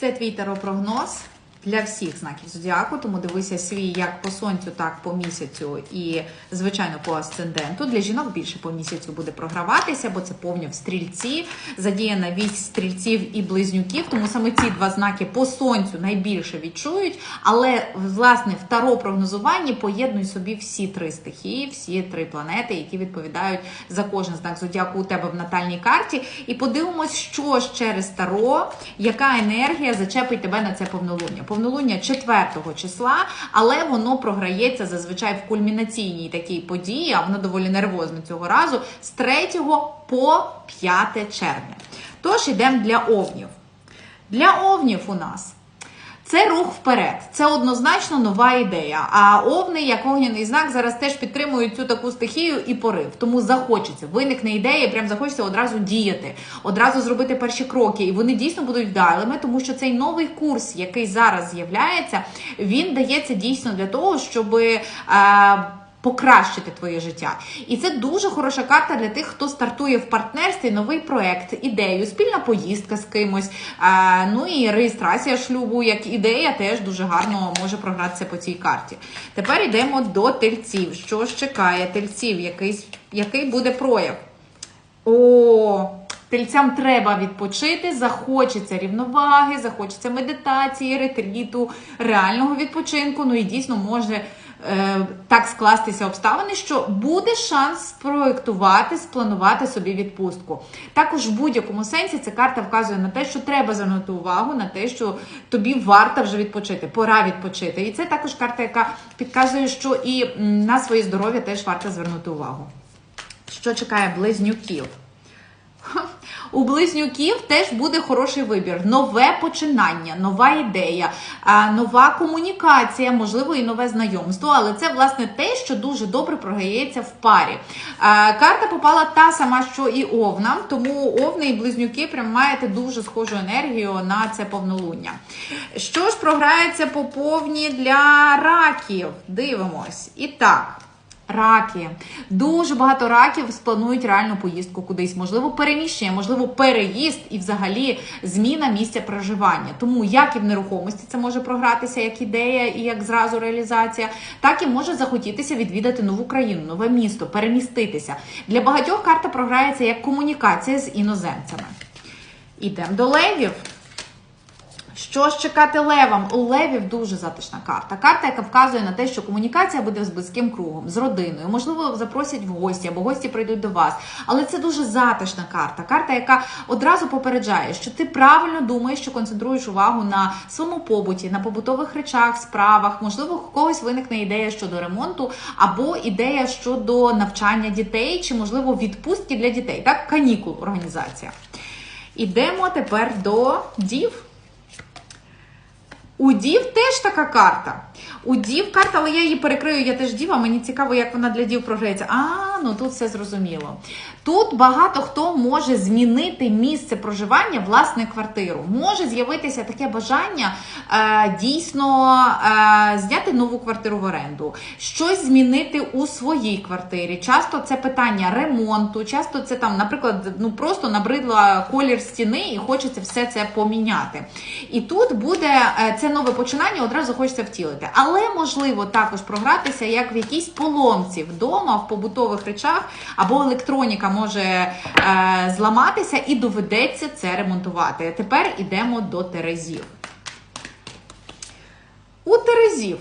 Це твій таро-прогноз для всіх знаків зодіаку, тому дивися свій як по сонцю, так по місяцю і, звичайно, по асценденту. Для жінок більше по місяцю буде програватися, бо це повню в стрільці. Задіяна вісь стрільців і близнюків, тому саме ці два знаки по сонцю найбільше відчують. Але власне в таро прогнозуванні поєднуй собі всі три стихії, всі три планети, які відповідають за кожен знак зодіаку у тебе в натальній карті. І подивимось, що ж через таро, яка енергія зачепить тебе на це повнолуння. Повнолуння 4 числа, але воно програється зазвичай в кульмінаційній такій події, а воно доволі нервозно цього разу з 3 по 5 червня. Тож йдемо для овнів. Для овнів у нас це рух вперед. Це однозначно нова ідея. А овни, як огняний знак, зараз теж підтримують цю таку стихію і порив. Тому захочеться, виникне ідея, прям захочеться одразу діяти, одразу зробити перші кроки. І вони дійсно будуть вдалими, тому що цей новий курс, який зараз з'являється, він дається дійсно для того, щоб. Е, Покращити твоє життя, і це дуже хороша карта для тих, хто стартує в партнерстві новий проект, ідею, спільна поїздка з кимось. Ну і реєстрація шлюбу як ідея теж дуже гарно може програтися по цій карті. Тепер йдемо до тельців. Що ж чекає тельців? Який, який буде прояв? О, тельцям треба відпочити, захочеться рівноваги, захочеться медитації, ретріту, реального відпочинку. Ну і дійсно може так скластися обставини, що буде шанс спроектувати, спланувати собі відпустку. Також в будь-якому сенсі ця карта вказує на те, що треба звернути увагу на те, що тобі варто вже відпочити, пора відпочити. І це також карта, яка підказує, що і на своє здоров'я теж варто звернути увагу. Що чекає близнюків? У близнюків теж буде хороший вибір, нове починання, нова ідея, нова комунікація, можливо, і нове знайомство. Але це власне те, що дуже добре програється в парі. Карта попала та сама, що і овнам, тому овни і близнюки прям маєте дуже схожу енергію на це повнолуння. Що ж програється по повні для раків? Дивимось. І так. Раки. Дуже багато раків спланують реальну поїздку кудись, можливо, переміщення, можливо, переїзд і взагалі зміна місця проживання. Тому як і в нерухомості це може програтися як ідея і як зразу реалізація, так і може захотітися відвідати нову країну, нове місто, переміститися. Для багатьох карта програється як комунікація з іноземцями. Ідемо до левів. Що ж чекати левам? У левів дуже затишна карта. Карта, яка вказує на те, що комунікація буде з близьким кругом, з родиною. Можливо, запросять в гості або гості прийдуть до вас. Але це дуже затишна карта. Карта, яка одразу попереджає, що ти правильно думаєш, що концентруєш увагу на своєму побуті, на побутових речах, справах. Можливо, у когось виникне ідея щодо ремонту, або ідея щодо навчання дітей, чи можливо відпустки для дітей. Так, канікул організація. Ідемо тепер до дів. У дів теж така карта. У дів карта, але я її перекрию, я теж діва. Мені цікаво, як вона для дів програється. А, ну тут все зрозуміло. Тут багато хто може змінити місце проживання, власне, квартиру. Може з'явитися таке бажання е, дійсно е, зняти нову квартиру в оренду, щось змінити у своїй квартирі. Часто це питання ремонту, часто це там, наприклад, ну просто набридла колір стіни і хочеться все це поміняти. І тут буде е, це нове починання, одразу хочеться втілити. Але можливо також програтися як в якійсь поломці вдома, в побутових речах, або електроніка може е, зламатися і доведеться це ремонтувати. Тепер ідемо до Терезів. У Терезів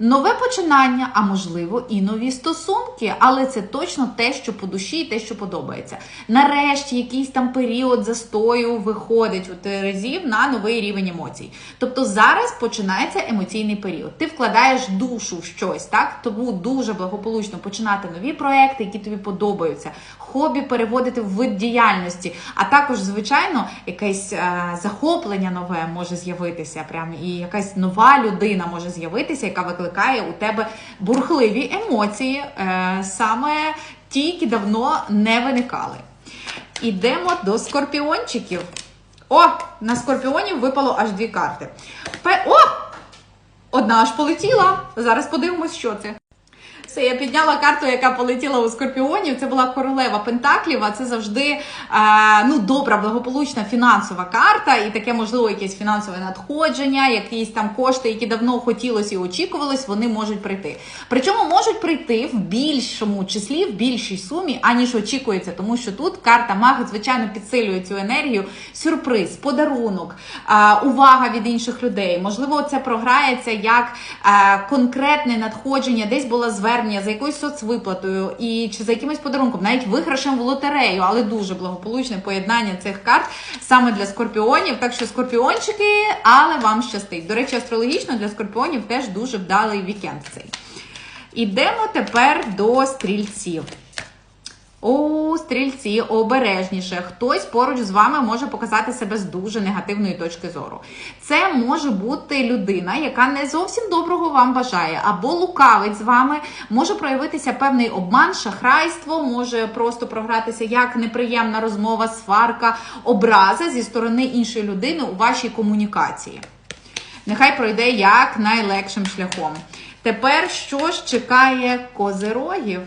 нове починання, а можливо і нові стосунки, але це точно те, що по душі, і те, що подобається. Нарешті якийсь там період застою виходить у Терезів на новий рівень емоцій. Тобто зараз починається емоційний період. Ти вкладаєш душу в щось, так тому дуже благополучно починати нові проекти, які тобі подобаються. Хобі переводити в вид діяльності, а також, звичайно, якесь е, захоплення нове може з'явитися. Прям і якась нова людина може з'явитися, яка викликає у тебе бурхливі емоції, е, саме ті, які давно не виникали. Ідемо до скорпіончиків. О, на скорпіонів випало аж дві карти. О! Одна аж полетіла. Зараз подивимось, що це. Все, я підняла карту, яка полетіла у скорпіонів. Це була королева Пентаклів. А це завжди е, ну добра, благополучна фінансова карта, і таке можливо якесь фінансове надходження, якісь там кошти, які давно хотілося і очікувалось, вони можуть прийти. Причому можуть прийти в більшому числі, в більшій сумі, аніж очікується, тому що тут карта мага, звичайно, підсилює цю енергію. Сюрприз, подарунок, е, увага від інших людей. Можливо, це програється як е, конкретне надходження, десь було звернення за якоюсь соцвиплатою і чи за якимось подарунком, навіть виграшем в лотерею, але дуже благополучне поєднання цих карт саме для скорпіонів. Так що скорпіончики, але вам щастить. До речі, астрологічно для скорпіонів теж дуже вдалий вікенд цей. Ідемо тепер до стрільців. О, стрільці, обережніше. Хтось поруч з вами може показати себе з дуже негативної точки зору. Це може бути людина, яка не зовсім доброго вам бажає, або лукавить з вами, може проявитися певний обман, шахрайство, може просто програтися як неприємна розмова, сварка, образа зі сторони іншої людини у вашій комунікації. Нехай пройде як найлегшим шляхом. Тепер що ж чекає козирогів?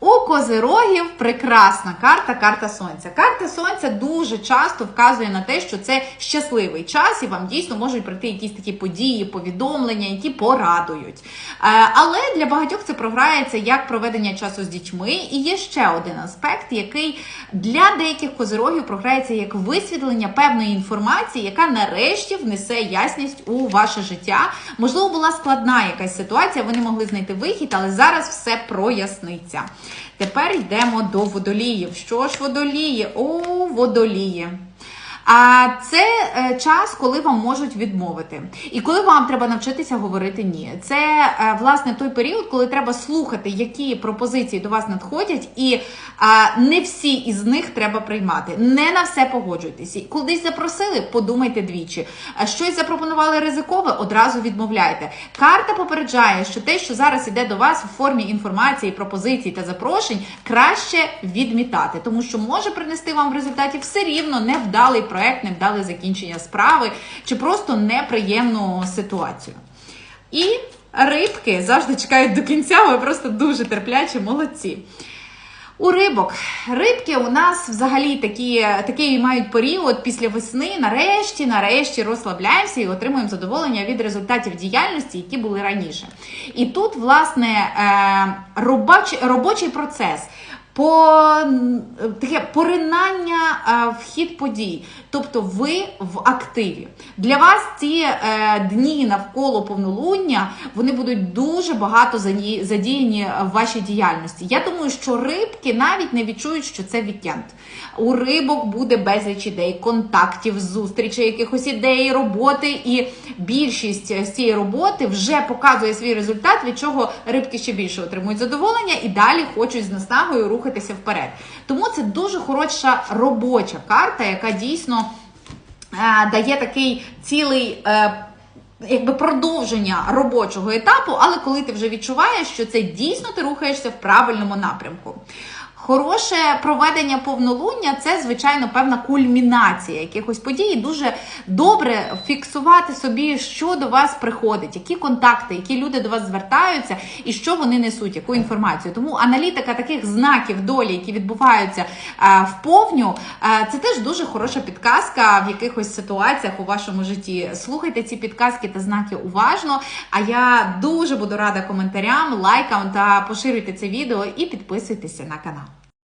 У козирогів прекрасна карта, карта сонця. Карта сонця дуже часто вказує на те, що це щасливий час, і вам дійсно можуть прийти якісь такі події, повідомлення, які порадують. Е, Але для багатьох це програється як проведення часу з дітьми. І є ще один аспект, який для деяких козирогів програється як висвітлення певної інформації, яка нарешті внесе ясність у ваше життя. Можливо, була складна якась ситуація, ви не могли знайти вихід, але зараз все проясниться. Тепер йдемо до водоліїв. Що ж водолії? О, водолії. А це е, час, коли вам можуть відмовити, і коли вам треба навчитися говорити ні. Це е, власне той період, коли треба слухати, які пропозиції до вас надходять, і е, не всі із них треба приймати. Не на все погоджуйтеся. Кудись запросили, подумайте двічі. Щось запропонували ризикове, одразу відмовляйте. Карта попереджає, що те, що зараз іде до вас у формі інформації, пропозицій та запрошень, краще відмітати, тому що може принести вам в результаті все рівно невдалий проект, невдале закінчення справи чи просто неприємну ситуацію. І рибки завжди чекають до кінця, ви просто дуже терплячі, молодці. У рибок. Рибки у нас взагалі такі, такий мають період після весни. Нарешті, нарешті розслабляємося і отримуємо задоволення від результатів діяльності, які були раніше. І тут, власне, е, робочий, робочий процес. По таке поринання е, в хід подій, тобто ви в активі. Для вас ці е, дні навколо повнолуння вони будуть дуже багато задіяні в вашій діяльності. Я думаю, що рибки навіть не відчують, що це вікенд. У рибок буде безліч ідей, контактів, зустрічей, якихось ідей, роботи, і більшість з цієї роботи вже показує свій результат, від чого рибки ще більше отримують задоволення і далі хочуть з наснагою рухатися вперед. Тому це дуже хороша робоча карта, яка дійсно е, дає такий цілий. Е, Якби продовження робочого етапу, але коли ти вже відчуваєш, що це дійсно ти рухаєшся в правильному напрямку. Хороше проведення повнолуння це, звичайно, певна кульмінація якихось подій. Дуже добре фіксувати собі, що до вас приходить, які контакти, які люди до вас звертаються, і що вони несуть, яку інформацію. Тому аналітика таких знаків долі, які відбуваються в повню, це теж дуже хороша підказка в якихось ситуаціях у вашому житті. Слухайте ці підказки та знаки уважно. А я дуже буду рада коментарям, лайкам та поширюйте це відео і підписуйтеся на канал.